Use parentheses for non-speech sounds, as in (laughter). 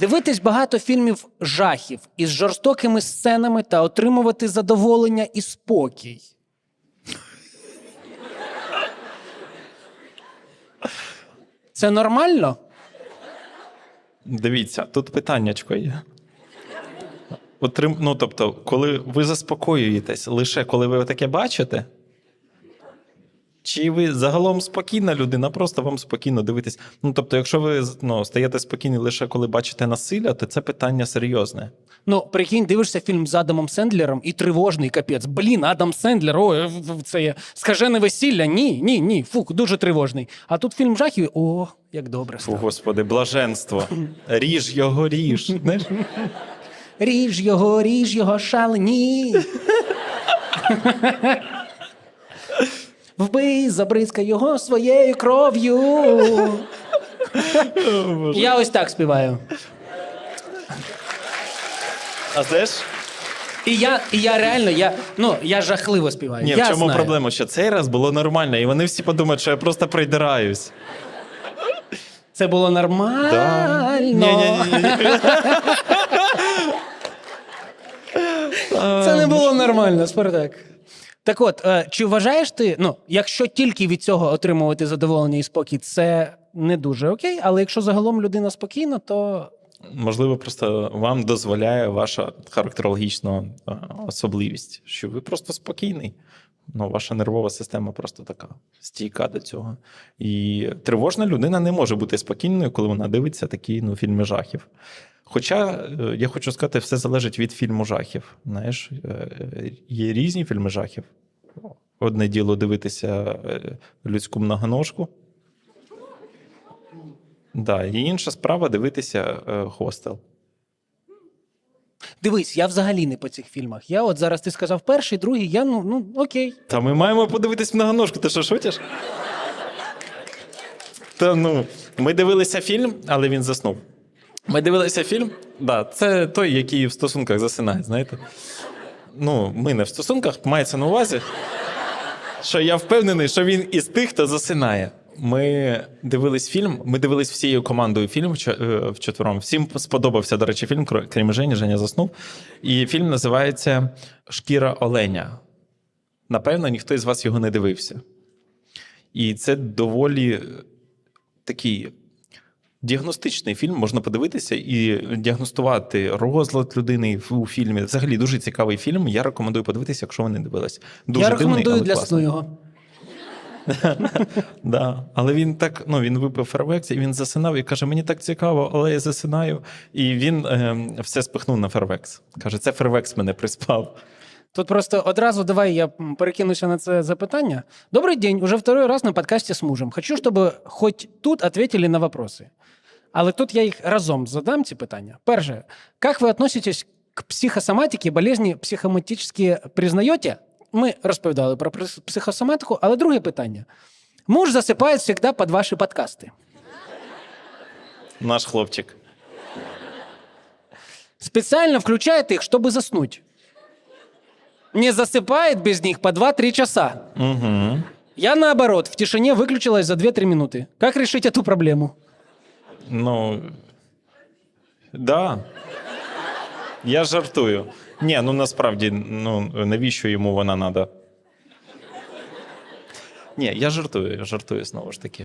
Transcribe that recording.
Дивитись багато фільмів жахів із жорстокими сценами та отримувати задоволення і спокій. Це нормально? Дивіться, тут питаннячко є. Отрим... Ну, тобто, коли ви заспокоюєтесь лише коли ви таке бачите, чи ви загалом спокійна людина, просто вам спокійно дивитесь. Ну, тобто, якщо ви ну, стаєте спокійні лише коли бачите насилля, то це питання серйозне. Ну, прикинь, дивишся фільм з Адамом Сендлером і тривожний капець. Блін, Адам Сендлер, в- в- це є скажене весілля. Ні, ні, ні. Фук, дуже тривожний. А тут фільм жахів. О, як добре Фу, стало. господи, блаженство. (laughs) Ріж його, ріж. Знаєш? Ріж його, ріж його, шалені. (laughs) Вбий, забризкай його своєю кров'ю. Я ось так співаю. А знаєш? І я, і я реально, я, ну, я жахливо співаю. Ні, я в чому знаю. проблема? Що цей раз було нормально, і вони всі подумають, що я просто придираюсь. Це було нормально. Ні-ні-ні. Це не було нормально, Спартак. Так от, е, чи вважаєш ти, ну, якщо тільки від цього отримувати задоволення і спокій, це не дуже окей, але якщо загалом людина спокійна, то Можливо, просто вам дозволяє ваша характерологічна е, особливість, що ви просто спокійний. Ну, ваша нервова система просто така стійка до цього. І тривожна людина не може бути спокійною, коли вона дивиться такі ну, фільми жахів. Хоча е, я хочу сказати, все залежить від фільму жахів. Знаєш, є різні фільми жахів. Одне діло дивитися е, людську многоножку. Да, і інша справа дивитися е, хостел. дивись, я взагалі не по цих фільмах. Я от зараз ти сказав перший, другий, я ну, ну окей. Та ми маємо подивитись многоножку, ти що шутиш? Та ну, ми дивилися фільм, але він заснув. Ми дивилися фільм, да, це той, який в стосунках засинає, знаєте. Ну, ми не в стосунках, мається на увазі, що я впевнений, що він із тих, хто засинає. Ми дивились фільм, ми дивились всією командою фільм е, вчетвером. Всім сподобався, до речі, фільм, крім Жені, Женя заснув. І фільм називається Шкіра Оленя. Напевно, ніхто із вас його не дивився. І це доволі такий діагностичний фільм, можна подивитися і діагностувати розлад людини у фільмі. Взагалі дуже цікавий фільм. Я рекомендую подивитися, якщо ви не дивились. Дуже я дивний, рекомендую але для класний. сну його. (laughs) Да. Але він так, ну він випив фервекс, і він засинав і каже: мені так цікаво, але я засинаю. І він е, все спихнув на фервекс. Каже, це фервекс мене приспав. Тут просто одразу давай я м, перекинуся на це запитання. Добрый день, уже второй раз на подкасте с мужем. Хочу, чтобы хоть тут ответили на вопросы. Але тут я їх разом задам, ці питання. Перше, как ви относитесь к психосоматике, болезни психоматически признаєте? Ми розповідали про прис- психосоматику, але друге питання. Муж засипає завжди під ваші подкасти. Наш хлопчик. Специально включает их, чтобы заснуть. Не засыпает без них по 2-3 часа. Угу. Я наоборот, в тишине выключилась за 2-3 минуты. Как решить эту проблему? Ну. Да. Я жартую. Ні, ну насправді, ну навіщо йому вона треба? Ні, я жартую, я жартую знову ж таки.